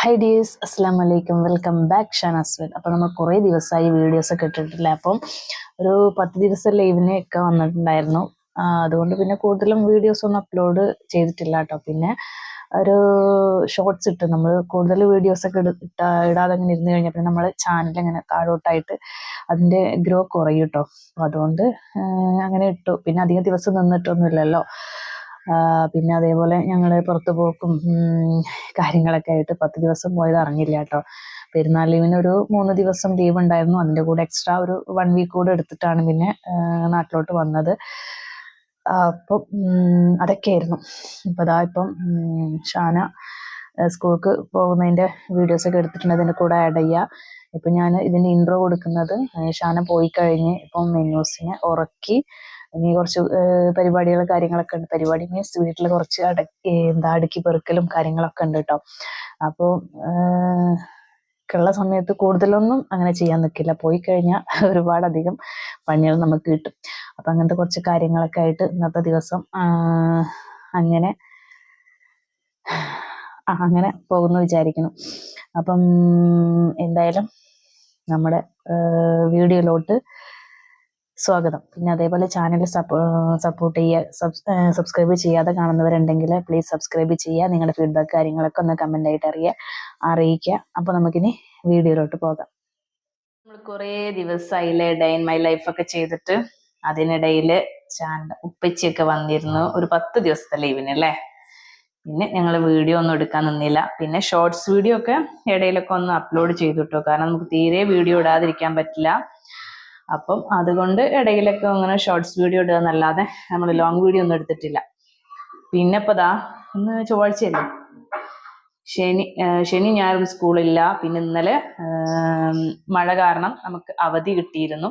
Hi dears അസ്സാം വലൈക്കും welcome back ഷാനാസ്വൽ അപ്പോൾ നമ്മൾ കുറേ ദിവസമായി വീഡിയോസ് ഒക്കെ ഇട്ടിട്ടില്ല. അപ്പം ഒരു പത്ത് ദിവസം ലൈവിനെ ഒക്കെ വന്നിട്ടുണ്ടായിരുന്നു. അതുകൊണ്ട് പിന്നെ കൂടുതലും വീഡിയോസ് ഒന്നും അപ്ലോഡ് ചെയ്തിട്ടില്ല കേട്ടോ. പിന്നെ ഒരു ഷോർട്സ് ഇട്ട് നമ്മൾ കൂടുതൽ വീഡിയോസ് ഒക്കെ ഇട- ഇടാതെ അങ്ങനെ ഇരുന്ന് കഴിഞ്ഞാൽ പിന്നെ നമ്മുടെ ചാനൽ ഇങ്ങനെ താഴോട്ടായിട്ട് അതിന്റെ ഗ്രോ കുറയും കേട്ടോ. അതുകൊണ്ട് അങ്ങനെ ഇട്ടു. പിന്നെ അധികം ദിവസം നിന്നിട്ടൊന്നുമില്ലല്ലോ. പിന്നെ അതേപോലെ ഞങ്ങൾ പുറത്തു പോക്കും കാര്യങ്ങളൊക്കെ ആയിട്ട് പത്ത് ദിവസം പോയത് അറിഞ്ഞില്ല കേട്ടോ. പെരുന്നാൾ ലീവിന് ഒരു മൂന്ന് ദിവസം ലീവ് ഉണ്ടായിരുന്നു. അതിന്റെ കൂടെ എക്സ്ട്രാ ഒരു വൺ വീക്ക് കൂടെ എടുത്തിട്ടാണ് പിന്നെ നാട്ടിലോട്ട് വന്നത്. അപ്പൊ അതൊക്കെയായിരുന്നു. ഇപ്പം അതാ ഇപ്പം ഷാന സ്കൂൾക്ക് വീഡിയോസ് ഒക്കെ എടുത്തിട്ടുണ്ട്. അതിന്റെ കൂടെ ആഡ് ഇപ്പം ഞാൻ ഇതിന്റെ ഇൻട്രോ കൊടുക്കുന്നത് ഷാന പോയി കഴിഞ്ഞ് ഇപ്പം മെന്യൂസിനെ ഉറക്കി ഇനി കുറച്ച് പരിപാടികൾ കാര്യങ്ങളൊക്കെ ഉണ്ട്. പരിപാടി മീൻസ് വീട്ടിൽ കുറച്ച് അടക്കി എന്താ അടുക്കി പെറുക്കലും കാര്യങ്ങളൊക്കെ ഉണ്ട് കേട്ടോ അപ്പോൾ ഉള്ള സമയത്ത് കൂടുതലൊന്നും അങ്ങനെ ചെയ്യാൻ നിൽക്കില്ല പോയി കഴിഞ്ഞാൽ ഒരുപാടധികം പണികൾ നമുക്ക് കിട്ടും. അപ്പം അങ്ങനത്തെ കുറച്ച് കാര്യങ്ങളൊക്കെ ആയിട്ട് ഇന്നത്തെ ദിവസം അങ്ങനെ അങ്ങനെ പോകുന്നു വിചാരിക്കുന്നു. അപ്പം എന്തായാലും നമ്മുടെ വീഡിയോയിലോട്ട് സ്വാഗതം. പിന്നെ അതേപോലെ ചാനൽ സപ്പോർട്ട് ചെയ്യുക സബ്സ്ക്രൈബ് ചെയ്യാതെ കാണുന്നവരുണ്ടെങ്കിൽ പ്ലീസ് സബ്സ്ക്രൈബ് ചെയ്യുക. നിങ്ങളുടെ ഫീഡ്ബാക്ക് കാര്യങ്ങളൊക്കെ ഒന്ന് കമന്റ് ആയിട്ട് അറിയുക അറിയിക്കുക അപ്പോൾ നമുക്കിനി വീഡിയോയിലോട്ട് പോകാം. നമ്മൾ കുറേ ദിവസമായില്ലേ ഡേ ഇൻ മൈ ലൈഫ് ഒക്കെ ചെയ്തിട്ട് അതിനിടയിൽ ചാനൽ ഉപ്പച്ചിയൊക്കെ വന്നിരുന്നു. ഒരു പത്ത് ദിവസത്തെ ലീവിന് അല്ലേ? പിന്നെ ഞങ്ങൾ വീഡിയോ ഒന്നും എടുക്കാൻ നിന്നില്ല. പിന്നെ ഷോർട്സ് വീഡിയോ ഒക്കെ ഇടയിലൊക്കെ ഒന്ന് അപ്ലോഡ് ചെയ്തു കാരണം നമുക്ക് തീരെ വീഡിയോ ഇടാതിരിക്കാൻ പറ്റില്ല. അപ്പം അതുകൊണ്ട് ഇടയിലൊക്കെ അങ്ങനെ ഷോർട്സ് വീഡിയോ ഇടുക എന്നല്ലാതെ നമ്മൾ ലോങ് വീഡിയോ ഒന്നും എടുത്തിട്ടില്ല. പിന്നെ ഇപ്പം ദാ ഇന്ന് ചൊവ്വാഴ്ചയല്ലേ? ശനി ശനി ഞായറും സ്കൂളില്ല. പിന്നെ ഇന്നലെ മഴ കാരണം നമുക്ക് അവധി കിട്ടിയിരുന്നു.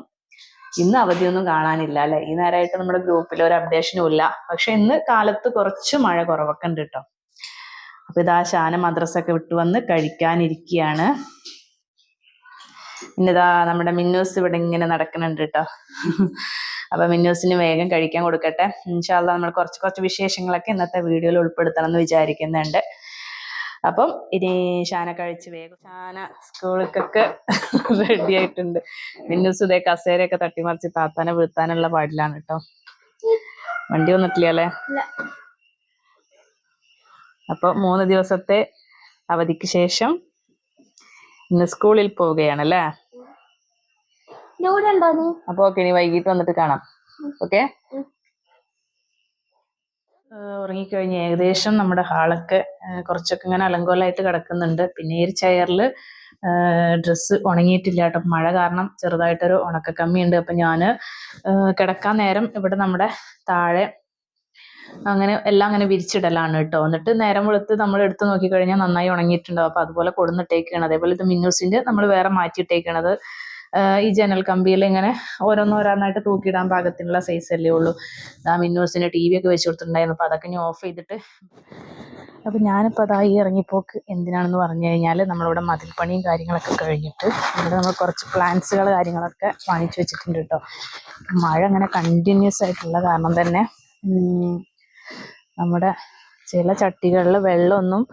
ഇന്ന് അവധിയൊന്നും കാണാനില്ല അല്ലെ? ഈ നേരമായിട്ട് നമ്മുടെ ഗ്രൂപ്പിൽ ഒരു അപ്ഡേഷനും ഇല്ല. പക്ഷെ ഇന്ന് കാലത്ത് കുറച്ച് മഴ കുറവൊക്കെ ഉണ്ട് കേട്ടോ അപ്പൊ ഇതാ ശാന മദ്രസ ഒക്കെ വിട്ടു വന്ന് കഴിക്കാനിരിക്കുകയാണ് പിന്നെ ഇതാ നമ്മുടെ മിന്നൂസ് ഇവിടെ ഇങ്ങനെ നടക്കുന്നുണ്ട് കേട്ടോ അപ്പൊ മിന്നൂസിന് വേഗം കഴിക്കാൻ കൊടുക്കട്ടെ. ഇൻഷാല്ല നമ്മൾ കുറച്ച് കുറച്ച് വിശേഷങ്ങളൊക്കെ ഇന്നത്തെ വീഡിയോയിൽ ഉൾപ്പെടുത്തണം എന്ന് വിചാരിക്കുന്നുണ്ട്. അപ്പം ഇനി ഷാന കഴിച്ച് വേഗം ഷാന സ്കൂളിലേക്കൊക്കെ റെഡി ആയിട്ടുണ്ട്. മിന്നൂസ് ഇതേ കസേരയൊക്കെ തട്ടിമറിച്ച് താത്താനെ വീഴ്ത്താനുള്ള പാടിലാണ് കേട്ടോ വണ്ടി വന്നിട്ടില്ല അല്ലേ? അപ്പൊ മൂന്ന് ദിവസത്തെ അവധിക്ക് ശേഷം ഇന്ന് സ്കൂളിൽ പോവുകയാണല്ലേ ഇവിടെ നീ? അപ്പൊ ഓക്കെ ഇനി വൈകിട്ട് വന്നിട്ട് കാണാം. ഓക്കെ. ഉറങ്ങിക്കഴിഞ്ഞ് ഏകദേശം നമ്മുടെ ഹാളൊക്കെ കുറച്ചൊക്കെ ഇങ്ങനെ അലങ്കോലായിട്ട് കിടക്കുന്നുണ്ട്. പിന്നെ ഈ ഒരു ചെയറിൽ ഡ്രസ്സ് ഉണങ്ങിയിട്ടില്ല കേട്ടോ. മഴ കാരണം ചെറുതായിട്ടൊരു ഉണക്ക കമ്മിയുണ്ട് അപ്പം ഞാൻ കിടക്കാൻ നേരം ഇവിടെ നമ്മുടെ താഴെ അങ്ങനെ എല്ലാം അങ്ങനെ വിരിച്ചിടലാണ് കേട്ടോ. എന്നിട്ട് നേരം വെളുത്ത് നമ്മൾ എടുത്ത് നോക്കിക്കഴിഞ്ഞാൽ നന്നായി ഉണങ്ങിയിട്ടുണ്ടാവും. അപ്പോൾ അതുപോലെ കൊടുന്നിട്ടേക്കാണ്. അതേപോലെ ഇത് മിന്നൂസിന്റെ നമ്മൾ വേറെ മാറ്റിയിട്ടേക്കണത്. ഈ ജനൽ കമ്പിയിൽ ഇങ്ങനെ ഓരോന്നോരോന്നായിട്ട് തൂക്കിയിടാൻ പാകത്തിനുള്ള സൈസ് അല്ലേ ഉള്ളൂ. ആ മിന്നൂസിന് ടി വി ഒക്കെ വെച്ച് കൊടുത്തിട്ടുണ്ടായിരുന്നു. അപ്പൊ അതൊക്കെ ഇനി ഓഫ് ചെയ്തിട്ട് അപ്പൊ ഞാനിപ്പോ അതാ ഈ ഇറങ്ങിപ്പോക്ക് എന്തിനാണെന്ന് പറഞ്ഞു കഴിഞ്ഞാൽ നമ്മളിവിടെ മതിൽ പണിയും കാര്യങ്ങളൊക്കെ കഴിഞ്ഞിട്ട് ഇവിടെ നമ്മൾ കുറച്ച് പ്ലാന്റ്സുകൾ കാര്യങ്ങളൊക്കെ വാങ്ങിച്ചു വെച്ചിട്ടുണ്ട് കേട്ടോ മഴ അങ്ങനെ കണ്ടിന്യൂസ് ആയിട്ടുള്ള കാരണം തന്നെ നമ്മുടെ ചില ചട്ടികളിൽ വെള്ളമൊന്നും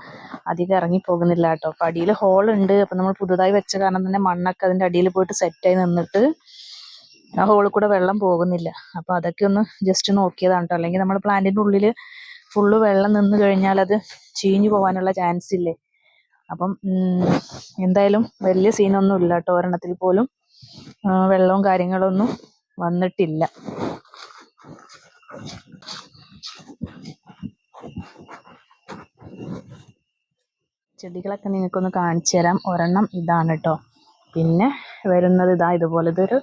അധികം ഇറങ്ങി പോകുന്നില്ല കേട്ടോ. അപ്പൊ അടിയിൽ ഹോൾ ഉണ്ട്. അപ്പൊ നമ്മൾ പുതുതായി വെച്ച കാരണം തന്നെ മണ്ണൊക്കെ അതിന്റെ അടിയിൽ പോയിട്ട് സെറ്റായി നിന്നിട്ട് ആ ഹോളിൽ കൂടെ വെള്ളം പോകുന്നില്ല. അപ്പൊ അതൊക്കെ ഒന്ന് ജസ്റ്റ് നോക്കിയതാണ് കേട്ടോ. അല്ലെങ്കിൽ നമ്മൾ പ്ലാന്റിന്റെ ഉള്ളിൽ ഫുള്ള് വെള്ളം നിന്ന് കഴിഞ്ഞാൽ അത് ചീഞ്ഞു പോകാനുള്ള ചാൻസ് ഇല്ലേ? അപ്പം എന്തായാലും വലിയ സീനൊന്നും ഇല്ല കേട്ടോ. ഒരെണ്ണത്തിൽ പോലും വെള്ളവും കാര്യങ്ങളൊന്നും വന്നിട്ടില്ല. ചെടികളൊക്കെ നിങ്ങൾക്കൊന്ന് കാണിച്ചു തരാം. ഒരെണ്ണം ഇതാണ് കേട്ടോ പിന്നെ വരുന്നത് ഇതാ ഇതുപോലെ ഇതൊരു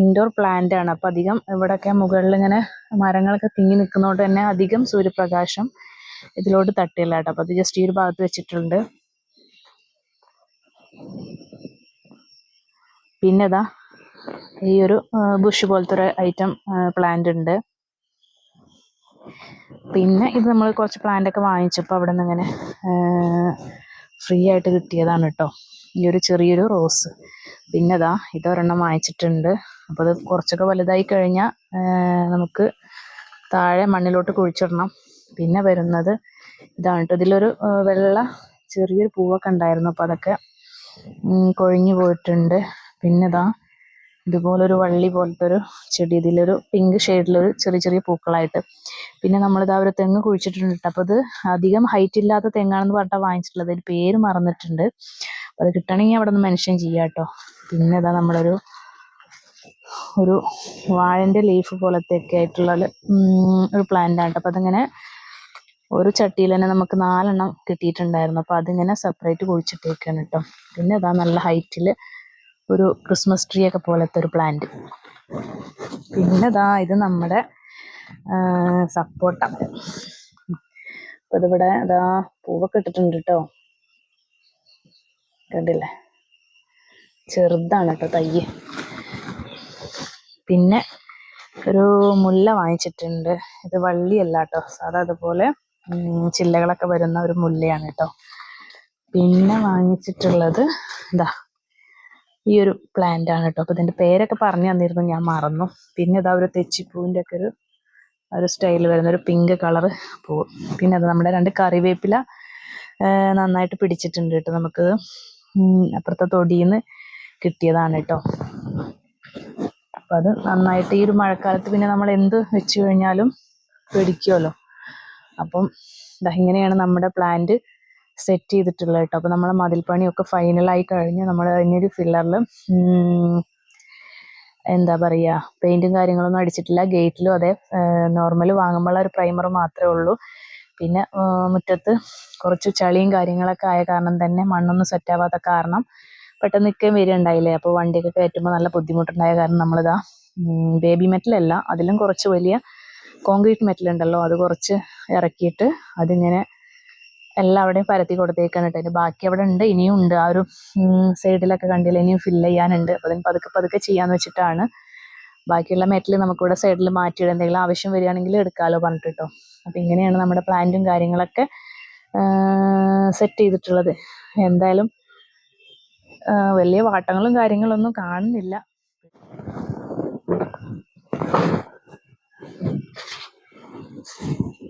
ഇൻഡോർ പ്ലാന്റ് ആണ്. അപ്പൊ അധികം ഇവിടെയൊക്കെ മുകളിൽ ഇങ്ങനെ മരങ്ങളൊക്കെ തിങ്ങി നിൽക്കുന്നതുകൊണ്ട് തന്നെ അധികം സൂര്യപ്രകാശം ഇതിലോട്ട് തട്ടില്ല കേട്ടോ അപ്പൊ അത് ജസ്റ്റ് ഈ ഒരു ഭാഗത്ത് വെച്ചിട്ടുണ്ട്. പിന്നെ ഇതാ ഈ ഒരു ബുഷ് പോലത്തെ ഒരു ഐറ്റം പ്ലാന്റ് ഉണ്ട്. പിന്നെ ഇത് നമ്മൾ കുറച്ച് പ്ലാന്റ് ഒക്കെ വാങ്ങിച്ചപ്പോൾ അവിടെ നിന്ന് ഇങ്ങനെ ഫ്രീ ആയിട്ട് കിട്ടിയതാണ് കേട്ടോ ഈ ഒരു ചെറിയൊരു റോസ് പിന്നെ ഇതാ ഇതൊരെണ്ണം വാങ്ങിച്ചിട്ടുണ്ട്. അപ്പോൾ അത് കുറച്ചൊക്കെ വലുതായി കഴിഞ്ഞാൽ നമുക്ക് താഴെ മണ്ണിലോട്ട് കുഴിച്ചിടണം. പിന്നെ വരുന്നത് ഇതാണ് കേട്ടോ ഇതിലൊരു വെള്ള ചെറിയൊരു പൂവൊക്കെ ഉണ്ടായിരുന്നു. അപ്പോൾ അതൊക്കെ കൊഴിഞ്ഞു പോയിട്ടുണ്ട്. പിന്നെ ഇതാ ഇതുപോലൊരു വള്ളി പോലത്തെ ഒരു ചെടി ഇതിലൊരു പിങ്ക് ഷെയ്ഡിലൊരു ചെറിയ ചെറിയ പൂക്കളായിട്ട്. പിന്നെ നമ്മളിതാ ഒരു തെങ്ങ് കുഴിച്ചിട്ടുണ്ട് അപ്പോൾ ഇത് അധികം ഹൈറ്റ് ഇല്ലാത്ത തെങ്ങാണെന്ന് പറഞ്ഞിട്ടാണ് വാങ്ങിച്ചിട്ടുള്ളത്. അതിന് പേര് മറന്നിട്ടുണ്ട്. അപ്പോൾ അത് കിട്ടണമെങ്കിൽ അവിടെ നിന്ന് മെൻഷൻ ചെയ്യാം കേട്ടോ പിന്നെ ഇതാ നമ്മളൊരു ഒരു വാഴന്റെ ലീഫ് പോലത്തെ ഒക്കെ ആയിട്ടുള്ള ഒരു, പ്ലാന്റാണ് അപ്പൊ അതിങ്ങനെ ഒരു ചട്ടിയിൽ തന്നെ നമുക്ക് നാലെണ്ണം കിട്ടിയിട്ടുണ്ടായിരുന്നു. അപ്പോൾ അതിങ്ങനെ സെപ്പറേറ്റ് കുഴിച്ചിട്ടേക്കാണ് കേട്ടോ പിന്നെ ഇതാ നല്ല ഹൈറ്റിൽ ഒരു ക്രിസ്മസ് ട്രീ ഒക്കെ പോലത്തെ ഒരു പ്ലാന്റ് പിന്നെ ദാ ഇത് നമ്മുടെ സപ്പോട്ട. മരം അപ്പോൾ ഇതിവിടെ അതാ പൂവൊക്കെ ഇട്ടിട്ടുണ്ട് കേട്ടോ കണ്ടില്ലേ? ചെറുതാണ് കേട്ടോ തയ്യ് പിന്നെ ഒരു മുല്ല വാങ്ങിച്ചിട്ടുണ്ട്. ഇത് വള്ളിയല്ല കേട്ടോ സാധാ അതുപോലെ ചില്ലകളൊക്കെ വരുന്ന ഒരു മുല്ലയാണ് കേട്ടോ പിന്നെ വാങ്ങിച്ചിട്ടുള്ളത് ഇതാ ഈ ഒരു പ്ലാന്റ് ആണ് കേട്ടോ. അപ്പൊ ഇതിന്റെ പേരൊക്കെ പറഞ്ഞു തന്നിരുന്നു ഞാൻ മറന്നു. പിന്നെ ഇതാ ഒരു തെച്ചിപ്പൂവിന്റെ ഒക്കെ ഒരു ഒരു സ്റ്റൈൽ വരുന്ന ഒരു പിങ്ക് കളർ പൂ. പിന്നെ അത് നമ്മുടെ രണ്ട് കറിവേപ്പില നന്നായിട്ട് പിടിച്ചിട്ടുണ്ട് കേട്ടോ നമുക്ക്. അപ്പുറത്തെ തൊടിയിൽ കിട്ടിയതാണ് കേട്ടോ. അപ്പൊ അത് നന്നായിട്ട് ഈ ഒരു മഴക്കാലത്ത് പിന്നെ നമ്മൾ എന്ത് വെച്ച് കഴിഞ്ഞാലും പിടിക്കുമല്ലോ അപ്പം ഇങ്ങനെയാണ് നമ്മുടെ പ്ലാന്റ് സെറ്റ് ചെയ്തിട്ടുള്ളത് കേട്ടോ. അപ്പോൾ നമ്മളെ മതിൽപ്പണിയൊക്കെ ഫൈനലായി കഴിഞ്ഞ്. നമ്മൾ അതിനൊരു ഫില്ലറിൽ എന്താ പറയുക പെയിന്റും കാര്യങ്ങളൊന്നും അടിച്ചിട്ടില്ല. ഗേറ്റിലും അതെ നോർമൽ വാങ്ങുമ്പോൾ ഒരു പ്രൈമർ മാത്രമേ ഉള്ളൂ. പിന്നെ മുറ്റത്ത് കുറച്ച് ചളിയും കാര്യങ്ങളൊക്കെ ആയ കാരണം തന്നെ മണ്ണൊന്നും സെറ്റ് ആവാത്ത കാരണം പെട്ടെന്ന് നിൽക്കുകയും വരികയുണ്ടായില്ലേ? അപ്പോൾ വണ്ടിയൊക്കെ കയറ്റുമ്പോൾ നല്ല ബുദ്ധിമുട്ടുണ്ടായ കാരണം നമ്മളിതാ ബേബി മെറ്റലല്ല അതിലും കുറച്ച് വലിയ കോൺക്രീറ്റ് മെറ്റൽ ഉണ്ടല്ലോ. അത് കുറച്ച് ഇറക്കിയിട്ട് അതിങ്ങനെ എല്ലാവിടെയും പരത്തി കൊടുത്തേക്കാണ് കേട്ടോ. അതിന് ബാക്കി അവിടെ ഉണ്ട് ഇനിയും ഉണ്ട്. ആ ഒരു സൈഡിലൊക്കെ കണ്ടില്ല ഇനിയും ഫിൽ ചെയ്യാനുണ്ട്. അപ്പൊ അതിന് പതുക്കെ പതുക്കെ ചെയ്യാന്ന് വെച്ചിട്ടാണ്. ബാക്കിയുള്ള മെറ്റൽ നമുക്കിവിടെ സൈഡിൽ മാറ്റിയിട എന്തെങ്കിലും ആവശ്യം വരികയാണെങ്കിൽ എടുക്കാമല്ലോ പറഞ്ഞിട്ട്. കേട്ടോ അപ്പം ഇങ്ങനെയാണ് നമ്മുടെ പ്ലാന്റും കാര്യങ്ങളൊക്കെ സെറ്റ് ചെയ്തിട്ടുള്ളത്. എന്തായാലും വലിയ വാട്ടങ്ങളും കാര്യങ്ങളൊന്നും കാണുന്നില്ല. അപ്പൊ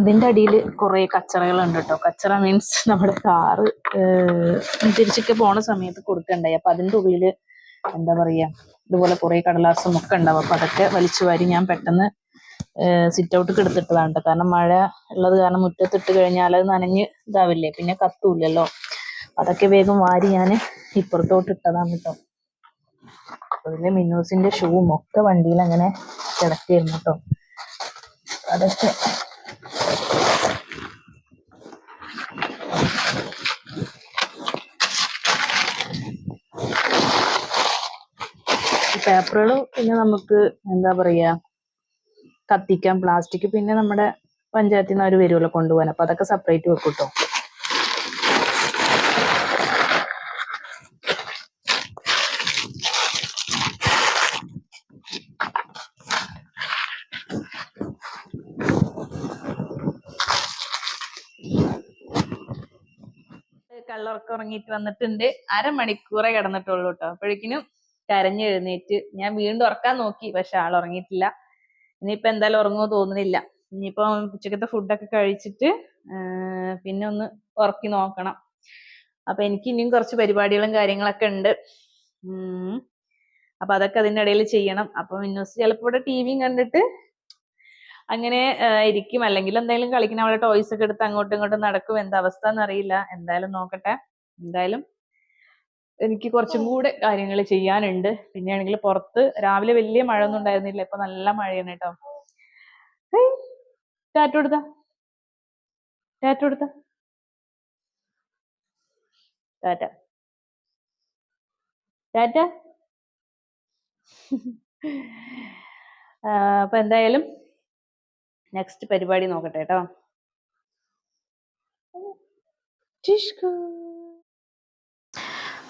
ഇതിന്റെ അടിയിൽ കുറെ കച്ചറകളുണ്ട് കേട്ടോ കച്ചറ മീൻസ് നമ്മുടെ കാറ് തിരിച്ചൊക്കെ പോണ സമയത്ത് കൊടുക്കണ്ടായി. അപ്പൊ അതിന്റെ ഉള്ളിൽ എന്താ പറയാ ഇതുപോലെ കുറെ കടലാസും ഒക്കെ ഉണ്ടാവും. അപ്പൊ അതൊക്കെ വലിച്ചു വാരി ഞാൻ പെട്ടെന്ന് സിറ്റ് ഔട്ട് എടുത്തിട്ടതാണ് കേട്ടോ കാരണം മഴ ഉള്ളത് കാരണം മുറ്റത്തിട്ട് കഴിഞ്ഞാൽ അത് നനഞ്ഞ് ഇതാവില്ലേ? പിന്നെ കത്തൂല്ലല്ലോ. അതൊക്കെ വേഗം വാരി ഞാൻ ഇപ്പുറത്തോട്ട് ഇട്ടതാണ് കേട്ടോ അതിലെ മിന്നൂസിന്റെ ഷൂവും ഒക്കെ വണ്ടിയിൽ അങ്ങനെ കിടക്കായിരുന്നു കേട്ടോ അതൊക്കെ പേപ്പറുകൾ പിന്നെ നമുക്ക് എന്താ പറയാ കത്തിക്കാം. പ്ലാസ്റ്റിക് പിന്നെ നമ്മുടെ പഞ്ചായത്തിൽ നിന്ന് അവർ വരുമല്ലോ കൊണ്ടുപോകാൻ. അപ്പൊ അതൊക്കെ സെപ്പറേറ്റ് വെക്കും കേട്ടോ കള്ളുറക്കം ഉറങ്ങിയിട്ട് വന്നിട്ടുണ്ട്. അരമണിക്കൂറേ കിടന്നിട്ടുള്ളൂ കേട്ടോ അപ്പോഴേക്കിനും കരഞ്ഞു എഴുന്നേറ്റ് ഞാൻ വീണ്ടും ഉറക്കാൻ നോക്കി പക്ഷെ ആൾ ഉറങ്ങിയിട്ടില്ല. ഇനിയിപ്പോ എന്തായാലും ഉറങ്ങുമോ തോന്നുന്നില്ല. ഇനിയിപ്പോ ഉച്ചക്കത്തെ ഫുഡൊക്കെ കഴിച്ചിട്ട് പിന്നെ ഒന്ന് ഉറക്കി നോക്കണം. അപ്പൊ എനിക്ക് ഇനിയും കുറച്ച് പരിപാടികളും കാര്യങ്ങളൊക്കെ ഉണ്ട്. അപ്പൊ അതൊക്കെ അതിന്റെ ഇടയിൽ ചെയ്യണം. അപ്പൊ മിന്നൂസ് ചിലപ്പോ ഇവിടെ ടിവിയും കണ്ടിട്ട് അങ്ങനെ ഇരിക്കും. അല്ലെങ്കിൽ എന്തായാലും കളിക്കുന്ന അവളെ ടോയ്സ് ഒക്കെ എടുത്ത് അങ്ങോട്ടും ഇങ്ങോട്ടും നടക്കും. എന്താ അവസ്ഥ എന്നറിയില്ല. എന്തായാലും നോക്കട്ടെ. എന്തായാലും എനിക്ക് കുറച്ചും കൂടെ കാര്യങ്ങൾ ചെയ്യാനുണ്ട്. പിന്നെയാണെങ്കിൽ പുറത്ത് രാവിലെ വലിയ മഴ ഒന്നും ഉണ്ടായിരുന്നില്ല. ഇപ്പൊ നല്ല മഴയാണ് കേട്ടോ. ടാറ്റു കൊടുത്ത ടാറ്റു കൊടുത്ത ടാറ്റ. ടാറ്റ? അപ്പൊ എന്തായാലും നെക്സ്റ്റ് പരിപാടി നോക്കട്ടെ കേട്ടോ. ടിഷ്കു.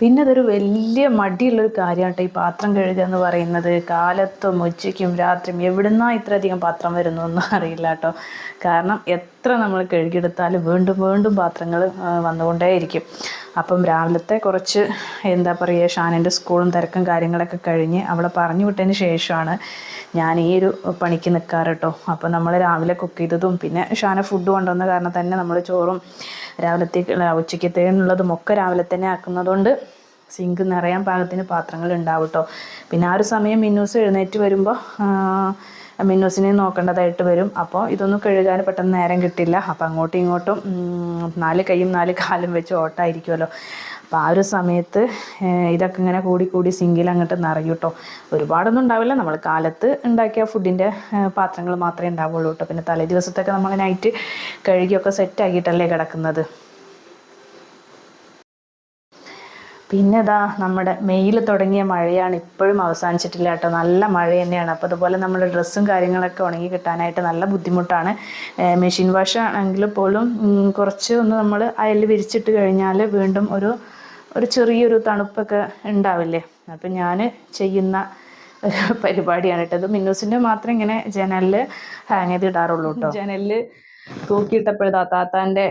പിന്നെ അതൊരു വലിയ മടിയുള്ളൊരു കാര്യമാണ് കേട്ടോ ഈ പാത്രം കഴുകുക എന്ന് പറയുന്നത്. കാലത്തും ഉച്ചയ്ക്കും രാത്രിയും എവിടുന്നാ ഇത്രയധികം പാത്രം വരുന്നു എന്നും അറിയില്ല കേട്ടോ കാരണം എത്ര നമ്മൾ കഴുകിയെടുത്താലും വീണ്ടും വീണ്ടും പാത്രങ്ങൾ വന്നുകൊണ്ടേയിരിക്കും. അപ്പം രാവിലത്തെ കുറച്ച് എന്താ പറയുക ഷാനിന്റെ സ്കൂളും തിരക്കും കാര്യങ്ങളൊക്കെ കഴിഞ്ഞ് അവളെ പറഞ്ഞു വിട്ടതിന് ശേഷമാണ് ഞാൻ ഈ ഒരു പണിക്ക് നിൽക്കാറ് കേട്ടോ. അപ്പോൾ നമ്മൾ രാവിലെ കുക്ക് ചെയ്തതും പിന്നെ ഷാന ഫുഡ് കൊണ്ടുവന്ന കാരണം തന്നെ നമ്മൾ ചോറും രാവിലത്തേക്ക് ഉച്ചയ്ക്കത്തേനുള്ളതും ഒക്കെ രാവിലെ തന്നെ ആക്കുന്നതുകൊണ്ട് സിങ്ക് നിറയാൻ പാകത്തിന് പാത്രങ്ങൾ ഉണ്ടാവും കേട്ടോ. പിന്നെ ആ ഒരു സമയം മിന്നൂസ് എഴുന്നേറ്റ് വരുമ്പോൾ മിന്നൂസിനെ നോക്കേണ്ടതായിട്ട് വരും. അപ്പോൾ ഇതൊന്നും കഴുകാൻ പെട്ടെന്ന് നേരം കിട്ടില്ല. അപ്പോൾ അങ്ങോട്ടും ഇങ്ങോട്ടും നാല് കൈയും നാല് കാലും വെച്ച് ഓട്ടായിരിക്കുമല്ലോ അപ്പോൾ ആ ഒരു സമയത്ത് ഇതൊക്കെ ഇങ്ങനെ കൂടി കൂടി സിങ്കിൽ അങ്ങോട്ട് നിറയും കേട്ടോ ഒരുപാടൊന്നും ഉണ്ടാവില്ല. നമ്മൾ കാലത്ത് ഉണ്ടാക്കിയ ഫുഡിന്റെ പാത്രങ്ങൾ മാത്രമേ ഉണ്ടാവുള്ളൂ കേട്ടോ പിന്നെ തലേ ദിവസത്തൊക്കെ നമ്മൾ നൈറ്റ് കഴുകിയൊക്കെ സെറ്റ് ആക്കിയിട്ടല്ലേ കിടക്കുന്നത്. പിന്നെ ഇതാ നമ്മുടെ മെയിൽ തുടങ്ങിയ മഴയാണ് ഇപ്പോഴും അവസാനിച്ചിട്ടില്ല കേട്ടോ. നല്ല മഴ തന്നെയാണ്. അപ്പോൾ അതുപോലെ നമ്മുടെ ഡ്രസ്സും കാര്യങ്ങളൊക്കെ ഉണങ്ങി കിട്ടാനായിട്ട് നല്ല ബുദ്ധിമുട്ടാണ്. മെഷീൻ വാഷ് ആണെങ്കിൽ പോലും കുറച്ച് ഒന്ന് നമ്മൾ അയൽ വിരിച്ചിട്ട് കഴിഞ്ഞാൽ വീണ്ടും ഒരു ഒരു ചെറിയൊരു തണുപ്പൊക്കെ ഉണ്ടാവില്ലേ? അപ്പം ഞാൻ ചെയ്യുന്ന പരിപാടിയാണ് കേട്ടത് മിന്നൂസിന്റെ മാത്രം ഇങ്ങനെ ജനലിൽ ഹാങ് ചെയ്ത് ഇടാറുള്ളൂ കേട്ടോ. ജനലിൽ തൂക്കിയിട്ടപ്പോഴതാ താത്താന്റെ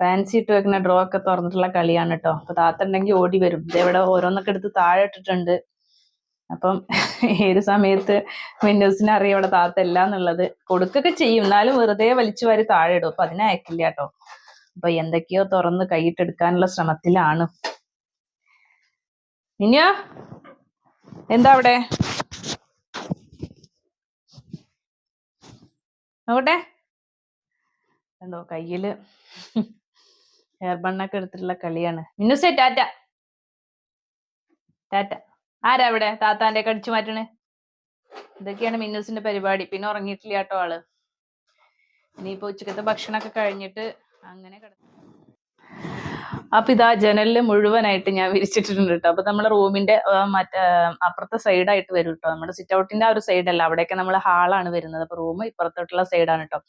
ഫാൻസി ഇട്ട് വെക്കുന്ന ഡ്രോ ഒക്കെ തുറന്നിട്ടുള്ള കളിയാണ് കേട്ടോ അപ്പൊ താത്ത ഉണ്ടെങ്കിൽ ഓടി വരും. ഇതെവിടെ ഓരോന്നൊക്കെ എടുത്ത് താഴെ ഇട്ടിട്ടുണ്ട്. അപ്പം ഏത് സമയത്ത് വിൻഡോസിന് അറിയാം ഇവിടെ താത്ത ഇല്ല എന്നുള്ളത്. കൊടുക്കൊക്കെ ചെയ്യും. എന്നാലും വെറുതെ വലിച്ചു വാരി താഴെ ഇടും. അപ്പൊ അതിനെ അയക്കില്ല കേട്ടോ അപ്പൊ എന്തൊക്കെയോ തുറന്ന് കൈയിട്ടെടുക്കാനുള്ള ശ്രമത്തിലാണ്. ഇനിയോ എന്താ അവിടെ? നോക്കട്ടെ. എന്തോ കയ്യിൽ. ഹെയർ ബണ്ണൊക്കെ എടുത്തിട്ടുള്ള കളിയാണ്. മിന്നുസേ ടാറ്റ ടാറ്റ ആരാ അവിടെ? താത്താന്റെ ഒക്കെ അടിച്ചു മാറ്റണേ. ഇതൊക്കെയാണ് മിന്നുസിന്റെ പരിപാടി. പിന്നെ ഉറങ്ങിയിട്ടില്ല കേട്ടോ ആൾ. ഇനിയിപ്പോ ഉച്ചക്കത്തെ ഭക്ഷണമൊക്കെ കഴിഞ്ഞിട്ട് അങ്ങനെ കിടക്കും അപ്പൊ ഇതാ ജനലിൽ മുഴുവനായിട്ട് ഞാൻ വിരിച്ചിട്ടുണ്ട് കേട്ടോ. അപ്പൊ നമ്മുടെ റൂമിന്റെ മറ്റേ അപ്പുറത്തെ സൈഡായിട്ട് വരും കേട്ടോ. നമ്മുടെ സിറ്റ് ഔട്ടിന്റെ ആ ഒരു സൈഡല്ല അവിടെയൊക്കെ നമ്മൾ ഹാളാണ് വരുന്നത്. അപ്പൊ റൂം ഇപ്പുറത്തോട്ടുള്ള സൈഡാണ് കേട്ടോ.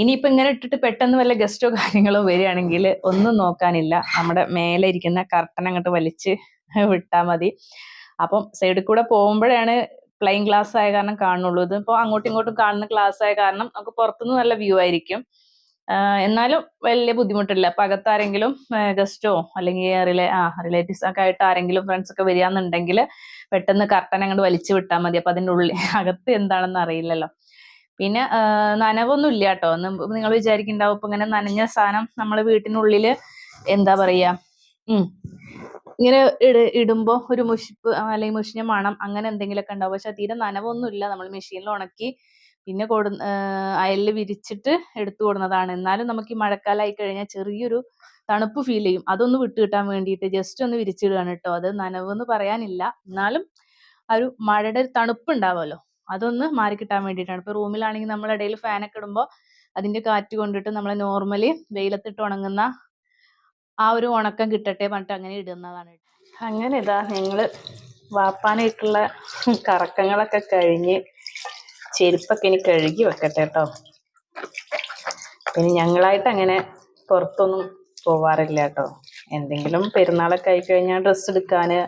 ഇനിയിപ്പോ ഇങ്ങനെ ഇട്ടിട്ട് പെട്ടെന്ന് വല്ല ഗസ്റ്റോ കാര്യങ്ങളോ വരികയാണെങ്കിൽ ഒന്നും നോക്കാനില്ല. നമ്മുടെ മേലെ ഇരിക്കുന്ന കർട്ടൻ അങ്ങോട്ട് വലിച്ച് വിട്ടാൽ മതി. അപ്പം സൈഡിൽ കൂടെ പോകുമ്പോഴാണ് പ്ലെയിൻ ഗ്ലാസ് ആയ കാരണം കാണുള്ളൂ. ഇതിപ്പോ അങ്ങോട്ടും ഇങ്ങോട്ടും കാണുന്ന ഗ്ലാസ് ആയ കാരണം നമുക്ക് പുറത്തുനിന്ന് നല്ല വ്യൂ ആയിരിക്കും. എന്നാലും വലിയ ബുദ്ധിമുട്ടില്ല. അപ്പൊ അകത്താരെങ്കിലും ഗസ്റ്റോ അല്ലെങ്കിൽ റിലേ ആ റിലേറ്റീവ്സ് ഒക്കെ ആയിട്ട് ആരെങ്കിലും ഫ്രണ്ട്സ് ഒക്കെ വരികയാണെന്നുണ്ടെങ്കിൽ പെട്ടെന്ന് കർട്ടൻ അങ്ങോട്ട് വലിച്ചു വിട്ടാൽ മതി. അപ്പൊ അതിന്റെ ഉള്ളിൽ അകത്ത് എന്താണെന്ന് അറിയില്ലല്ലോ. പിന്നെ നനവൊന്നും ഇല്ല കേട്ടോ നിങ്ങൾ വിചാരിക്കുന്നുണ്ടാവും ഇപ്പൊ ഇങ്ങനെ നനഞ്ഞ സാധനം നമ്മളെ വീട്ടിനുള്ളിൽ എന്താ പറയാ ഉം ഇങ്ങനെ ഇട ഇടുമ്പോ ഒരു മുഷിപ്പ് അല്ലെങ്കിൽ മുഷിഞ്ഞ മണം അങ്ങനെ എന്തെങ്കിലുമൊക്കെ ഉണ്ടാവും. പക്ഷെ തീരെ നനവൊന്നും ഇല്ല നമ്മൾ മെഷീനിൽ ഉണക്കി പിന്നെ കൊടു അയലിൽ വിരിച്ചിട്ട് എടുത്തു കൊടുന്നതാണ്. എന്നാലും നമുക്ക് ഈ മഴക്കാലമായി കഴിഞ്ഞാൽ ചെറിയൊരു തണുപ്പ് ഫീൽ ചെയ്യും. അതൊന്ന് വിട്ടു കിട്ടാൻ വേണ്ടിയിട്ട് ജസ്റ്റ് ഒന്ന് വിരിച്ചിടുകയാണ് കേട്ടോ. അത് നനവ് എന്ന് പറയാനില്ല. എന്നാലും ആ ഒരു മഴയുടെ ഒരു തണുപ്പ് ഉണ്ടാവുമല്ലോ. അതൊന്ന് മാറി കിട്ടാൻ വേണ്ടിയിട്ടാണ്. ഇപ്പൊ റൂമിലാണെങ്കിൽ നമ്മൾ ഇടയിൽ ഫാനൊക്കെ ഇടുമ്പോൾ അതിന്റെ കാറ്റ് കൊണ്ടിട്ട് നമ്മൾ നോർമലി വെയിലത്തിട്ട് ഉണങ്ങുന്ന ആ ഒരു ഉണക്കം കിട്ടട്ടെ പറഞ്ഞിട്ട് അങ്ങനെ ഇടുന്നതാണ്. അങ്ങനെ ഇതാ ഞങ്ങൾ വാപ്പാനായിട്ടുള്ള കറക്കങ്ങളൊക്കെ കഴിഞ്ഞ് ചെരുപ്പൊക്കെ ഇനി കഴുകി വെക്കട്ടെ കേട്ടോ പിന്നെ ഞങ്ങളായിട്ട് അങ്ങനെ പുറത്തൊന്നും പോവാറില്ല കേട്ടോ എന്തെങ്കിലും പെരുന്നാളൊക്കെ ആയി കഴിഞ്ഞാൽ ഡ്രസ്സ് എടുക്കാന്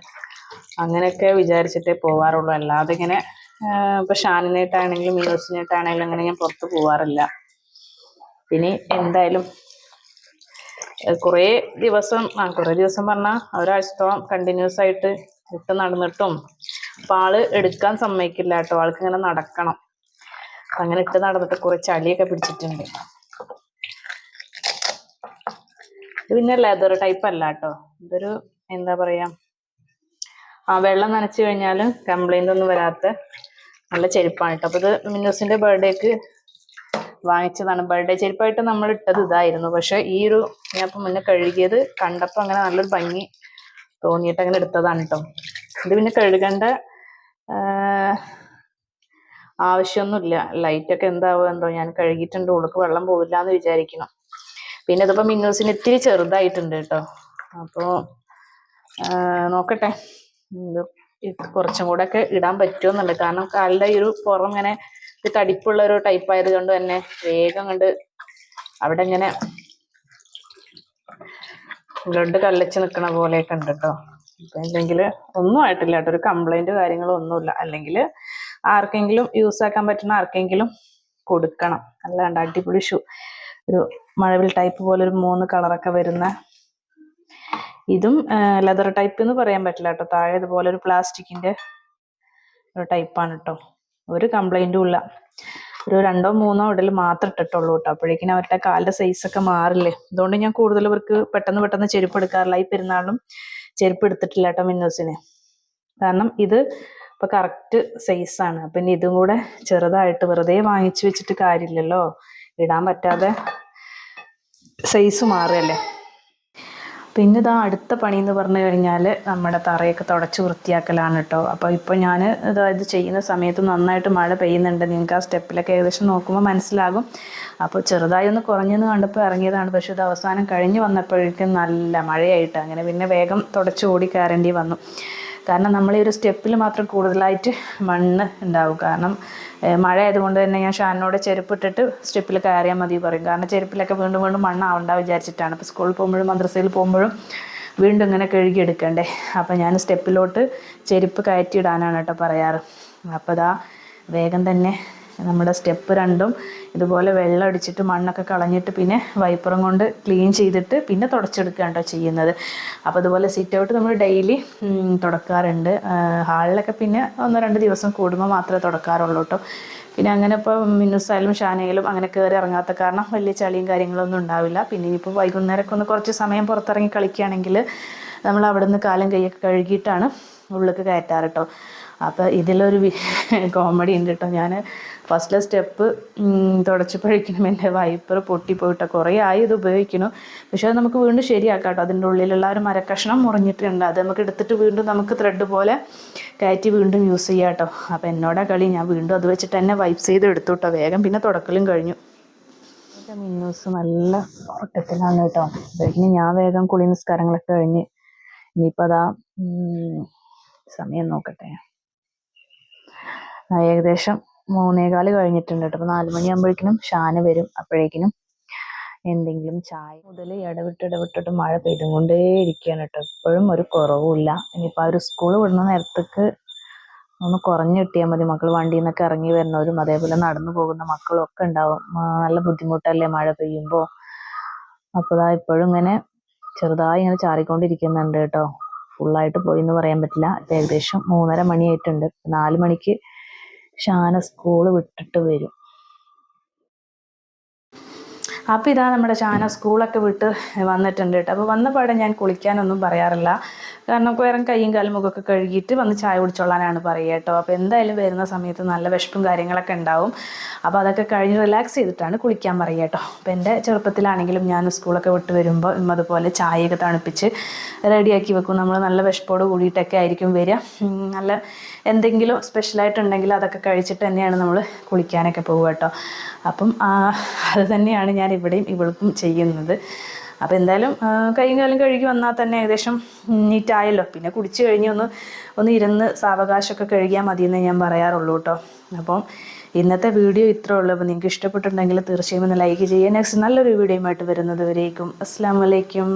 അങ്ങനെയൊക്കെ വിചാരിച്ചിട്ടേ പോവാറുള്ളൂ. അല്ലാതെ ഇങ്ങനെ ഇപ്പൊ ഷാനിനായിട്ടാണെങ്കിലും മിനോസിനായിട്ടാണെങ്കിലും അങ്ങനെ ഞാൻ പുറത്ത് പോവാറില്ല. ഇനി എന്തായാലും കുറേ ദിവസം ആ കുറേ ദിവസം പറഞ്ഞാൽ ഒരാഴ്ചത്തോളം കണ്ടിന്യൂസ് ആയിട്ട് ഇട്ട് നടന്നിട്ടും അപ്പൊ ആൾ എടുക്കാൻ സമ്മതിക്കില്ല കേട്ടോ. ആൾക്ക് ഇങ്ങനെ നടക്കണം അങ്ങനെ ഇട്ട് നടന്നിട്ട് കുറേ ചളിയൊക്കെ പിടിച്ചിട്ടുണ്ട്. ഇത് പിന്നെ ലെതർ ടൈപ്പ് അല്ല കേട്ടോ. ഇതൊരു എന്താ പറയാ ആ വെള്ളം നനച്ചു കഴിഞ്ഞാൽ കംപ്ലൈന്റ് ഒന്നും വരാത്ത നല്ല ചെരുപ്പാണ് കേട്ടോ അപ്പൊ ഇത് മിന്നൂസിന്റെ ബർത്ത്ഡേക്ക് വാങ്ങിച്ചതാണ്. ബർത്ത്ഡേ ചെരുപ്പായിട്ട് നമ്മൾ ഇട്ടത് ഇതായിരുന്നു. പക്ഷെ ഈ ഒരു ഞാൻ ഇപ്പൊ മുന്നേ കഴുകിയത് കണ്ടപ്പോ അങ്ങനെ നല്ലൊരു ഭംഗി തോന്നിയിട്ട് അങ്ങനെ എടുത്തതാണ് കേട്ടോ ഇത് പിന്നെ കഴുകേണ്ട ആവശ്യമൊന്നുമില്ല. ലൈറ്റൊക്കെ എന്താവോ എന്തോ ഞാൻ കഴുകിയിട്ടുണ്ട്. ഉളുക്ക് വെള്ളം പോവില്ല എന്ന് വിചാരിക്കണം. പിന്നെ ഇതിപ്പോ മിന്നൂസിന് ഇത്തിരി ചെറുതായിട്ടുണ്ട് കേട്ടോ അപ്പോൾ നോക്കട്ടെ. കുറച്ചും കൂടെ ഒക്കെ ഇടാൻ പറ്റുമെന്നുണ്ട് കാരണം കാലിന്റെ ഒരു പുറം ഇങ്ങനെ തടിപ്പുള്ള ഒരു ടൈപ്പ് ആയതുകൊണ്ട് തന്നെ വേഗം കണ്ട് അവിടെ ഇങ്ങനെ ബ്ലഡ് കല്ലച്ച് നിൽക്കണ പോലെയൊക്കെ ഉണ്ട് കേട്ടോ അപ്പൊ ഇല്ലെങ്കിൽ ഒന്നും ആയിട്ടില്ല കേട്ടോ ഒരു കംപ്ലൈന്റ് കാര്യങ്ങളോ ഒന്നുമില്ല. അല്ലെങ്കിൽ ആർക്കെങ്കിലും യൂസ് ആക്കാൻ പറ്റുന്ന ആർക്കെങ്കിലും കൊടുക്കണം. അല്ലാണ്ട് അടിപൊളി ഷൂ ഒരു മഴവിൽ ടൈപ്പ് പോലെ ഒരു മൂന്ന് കളറൊക്കെ വരുന്ന ഇതും ലെതർ ടൈപ്പ് എന്ന് പറയാൻ പറ്റില്ല കേട്ടോ. താഴെ ഇതുപോലെ ഒരു പ്ലാസ്റ്റിക്കിന്റെ ഒരു ടൈപ്പാണ് കേട്ടോ. ഒരു കംപ്ലൈന്റും ഇല്ല. ഒരു രണ്ടോ മൂന്നോ ഇടൽ മാത്രം ഇട്ടിട്ടുള്ളൂ കേട്ടോ. അപ്പോഴേക്കിനും അവരുടെ കാലിന്റെ സൈസ് ഒക്കെ മാറില്ലേ. അതുകൊണ്ട് ഞാൻ കൂടുതൽ ഇവർക്ക് പെട്ടെന്ന് പെട്ടെന്ന് ചെരുപ്പ് എടുക്കാറില്ല. ഈ പെരുന്നാളിലും ചെരുപ്പ് എടുത്തിട്ടില്ല കേട്ടോ മിന്നൂസിന്. കാരണം ഇത് ഇപ്പൊ കറക്റ്റ് സൈസാണ് ഇനി ഇതും കൂടെ ചെറുതായിട്ട് വെറുതെ വാങ്ങിച്ചു വെച്ചിട്ട് കാര്യമില്ലല്ലോ. ഇടാൻ പറ്റാതെ സൈസ് മാറുകയല്ലേ. പിന്നെ ഇതാ അടുത്ത പണി എന്ന് പറഞ്ഞു കഴിഞ്ഞാൽ നമ്മുടെ തറയൊക്കെ തുടച്ച് വൃത്തിയാക്കലാണ് കേട്ടോ അപ്പോൾ ഇപ്പോൾ ഞാൻ ഇതായത് ചെയ്യുന്ന സമയത്ത് നന്നായിട്ട് മഴ പെയ്യുന്നുണ്ട്. നിങ്ങൾക്ക് ആ സ്റ്റെപ്പിലൊക്കെ ഏകദേശം നോക്കുമ്പോൾ മനസ്സിലാകും. അപ്പോൾ ചെറുതായി ഒന്ന് കുറഞ്ഞെന്ന് കണ്ടപ്പോൾ ഇറങ്ങിയതാണ്. പക്ഷേ ഇത് അവസാനം കഴിഞ്ഞ് വന്നപ്പോഴേക്കും നല്ല മഴയായിട്ട്. അങ്ങനെ പിന്നെ വേഗം തുടച്ച് ഓടി കയറേണ്ടി വന്നു. കാരണം നമ്മൾ ഈ ഒരു സ്റ്റെപ്പിൽ മാത്രം കൂടുതലായിട്ട് മണ്ണ് ഉണ്ടാവും. കാരണം മഴ ആയതുകൊണ്ട് തന്നെ ഞാൻ ഷാനോട് ചെരുപ്പിട്ടിട്ട് സ്റ്റെപ്പിൽ കയറിയാൽ മതി പറയും. കാരണം ചെരുപ്പിലൊക്കെ വീണ്ടും വീണ്ടും മണ്ണാവണ്ട വിചാരിച്ചിട്ടാണ്. അപ്പോൾ സ്കൂളിൽ പോകുമ്പോഴും മദ്രസയിൽ പോകുമ്പോഴും വീണ്ടും ഇങ്ങനെ കഴുകിയെടുക്കണ്ടേ. അപ്പോൾ ഞാൻ സ്റ്റെപ്പിലോട്ട് ചെരുപ്പ് കയറ്റിയിടാനാണ് കേട്ടോ പറയാറ്. അപ്പോൾ ദാ വേഗം തന്നെ നമ്മുടെ സ്റ്റെപ്പ് രണ്ടും ഇതുപോലെ വെള്ളം അടിച്ചിട്ട് മണ്ണൊക്കെ കളഞ്ഞിട്ട് പിന്നെ വൈപ്പറും കൊണ്ട് ക്ലീൻ ചെയ്തിട്ട് പിന്നെ തുടച്ചെടുക്കുകയാണ് കേട്ടോ ചെയ്യുന്നത്. അപ്പോൾ അതുപോലെ സിറ്റ് ഔട്ട് നമ്മൾ ഡെയിലി തുടക്കാറുണ്ട്. ഹാളിലൊക്കെ പിന്നെ ഒന്നോ രണ്ട് ദിവസം കൂടുമ്പോൾ മാത്രമേ തുടക്കാറുള്ളൂ കേട്ടോ. പിന്നെ അങ്ങനെ ഇപ്പോൾ മിന്നുസായാലും ഷാനയിലും അങ്ങനെ കയറി ഇറങ്ങാത്ത കാരണം വലിയ ചളിയും കാര്യങ്ങളൊന്നും ഉണ്ടാവില്ല. പിന്നെ ഇനിയിപ്പോൾ വൈകുന്നേരമൊക്കെ ഒന്ന് കുറച്ച് സമയം പുറത്തിറങ്ങി കളിക്കുകയാണെങ്കിൽ നമ്മൾ അവിടെ നിന്ന് കാലം കൈയൊക്കെ കഴുകിയിട്ടാണ് ഉള്ളിലേക്ക് കയറ്റാറ് കേട്ടോ. അപ്പോൾ ഇതിലൊരു കോമഡി ഉണ്ട് കേട്ടോ. ഞാൻ ഫസ്റ്റിലെ സ്റ്റെപ്പ് തുടച്ചപ്പോഴേക്കും എന്റെ വൈപ്പർ പൊട്ടിപ്പോയിട്ട് കുറേ ആയി ഇത് ഉപയോഗിക്കുന്നു. പക്ഷെ അത് നമുക്ക് വീണ്ടും ശരിയാക്കാം കേട്ടോ അതിന്റെ ഉള്ളിലുള്ള ഒരു മരക്കഷ്ണം മുറിഞ്ഞിട്ടുണ്ട്. അത് നമുക്ക് എടുത്തിട്ട് വീണ്ടും നമുക്ക് ത്രെഡ് പോലെ കയറ്റി വീണ്ടും യൂസ് ചെയ്യാം കേട്ടോ അപ്പോൾ എന്നോടാ കളി. ഞാൻ വീണ്ടും അത് വെച്ചിട്ട് തന്നെ വൈപ്പ് ചെയ്ത് എടുത്തു കേട്ടോ വേഗം പിന്നെ തുടക്കലും കഴിഞ്ഞു. മിന്നൂസ് നല്ല ഓട്ടത്തിലാണ് കേട്ടോ പിന്നെ ഞാൻ വേഗം കുളി നിസ്കാരങ്ങളൊക്കെ കഴിഞ്ഞ് ഇനിയിപ്പോൾ അതാ സമയം നോക്കട്ടെ. ഏകദേശം മൂന്നേകാൽ കഴിഞ്ഞിട്ടുണ്ട് കേട്ടോ. അപ്പോൾ നാല് ഷാന വരും. അപ്പോഴേക്കിനും എന്തെങ്കിലും ചായ മുതൽ ഇടവിട്ട് ഇടവിട്ടിട്ട് മഴ പെയ്തുകൊണ്ടേ ഇരിക്കുകയാണ് കേട്ടോ. എപ്പോഴും ഒരു കുറവുമില്ല. ഇനിയിപ്പോൾ ആ ഒരു സ്കൂൾ വിടുന്ന നേരത്തേക്ക് ഒന്ന് കുറഞ്ഞു കിട്ടിയാൽ മതി. മക്കൾ വണ്ടിയിൽ നിന്നൊക്കെ ഇറങ്ങി വരുന്നവരും അതേപോലെ നടന്നു പോകുന്ന മക്കളും ഒക്കെ ഉണ്ടാവും. നല്ല ബുദ്ധിമുട്ടല്ലേ മഴ പെയ്യുമ്പോൾ അപ്പോൾ ദാ ഇപ്പോഴും ഇങ്ങനെ ചെറുതായി ഇങ്ങനെ ചാറിക്കൊണ്ടിരിക്കുന്നുണ്ട് കേട്ടോ. ഫുള്ളായിട്ട് പോയി എന്ന് പറയാൻ പറ്റില്ല. ഏകദേശം മൂന്നര മണിയായിട്ടുണ്ട്. നാല് മണിക്ക് ഷാന സ്കൂൾ വിട്ടിട്ട് വരും. അപ്പോൾ ഇതാ നമ്മുടെ ഷാന സ്കൂളൊക്കെ വിട്ട് വന്നിട്ടുണ്ട് കേട്ടോ. അപ്പോൾ വന്ന പാടെ ഞാൻ കുളിക്കാനൊന്നും പറയാറില്ല. കാരണം വേറെ കൈയും കാലും മുഖമൊക്കെ കഴുകിയിട്ട് വന്ന് ചായ കുടിച്ചോളാനാണ് പറയുക കേട്ടോ. അപ്പോൾ എന്തായാലും വരുന്ന സമയത്ത് നല്ല വിശപ്പും കാര്യങ്ങളൊക്കെ ഉണ്ടാവും. അപ്പോൾ അതൊക്കെ കഴിഞ്ഞ് റിലാക്സ് ചെയ്തിട്ടാണ് കുളിക്കാൻ പറയുക കേട്ടോ. അപ്പോൾ എന്റെ ചെറുപ്പത്തിലാണെങ്കിലും ഞാൻ സ്കൂളൊക്കെ വിട്ട് വരുമ്പോൾ ഇമ്മ അതുപോലെ ചായയൊക്കെ തണുപ്പിച്ച് റെഡിയാക്കി വെക്കും. നമ്മൾ നല്ല വിശപ്പോട് കൂടിയിട്ടൊക്കെ ആയിരിക്കും വരിക. നല്ല എന്തെങ്കിലും സ്പെഷ്യലായിട്ടുണ്ടെങ്കിൽ അതൊക്കെ കഴിച്ചിട്ട് തന്നെയാണ് നമ്മൾ കുളിക്കാനൊക്കെ പോവുക കേട്ടോ. അപ്പം അത് തന്നെയാണ് ഞാൻ ഇവിടെയും ഇവൾക്കും ചെയ്യുന്നത്. അപ്പോൾ എന്തായാലും കഴിഞ്ഞ കാലം കഴുകി വന്നാൽ തന്നെ ഏകദേശം നീറ്റായല്ലോ. പിന്നെ കുടിച്ച് കഴിഞ്ഞ് ഒന്ന് ഒന്ന് ഇരുന്ന് സാവകാശമൊക്കെ കഴുകിയാൽ മതിയെന്നേ ഞാൻ പറയാറുള്ളൂ കേട്ടോ. അപ്പം ഇന്നത്തെ വീഡിയോ ഇത്രേ ഉള്ളൂ. അപ്പോൾ നിങ്ങൾക്ക് ഇഷ്ടപ്പെട്ടിട്ടുണ്ടെങ്കിൽ തീർച്ചയായും ഒന്ന് ലൈക്ക് ചെയ്യുക. നെക്സ്റ്റ് നല്ലൊരു വീഡിയോയുമായിട്ട് വരുന്നത് വരേക്കും. അസ്സാം വലൈക്കും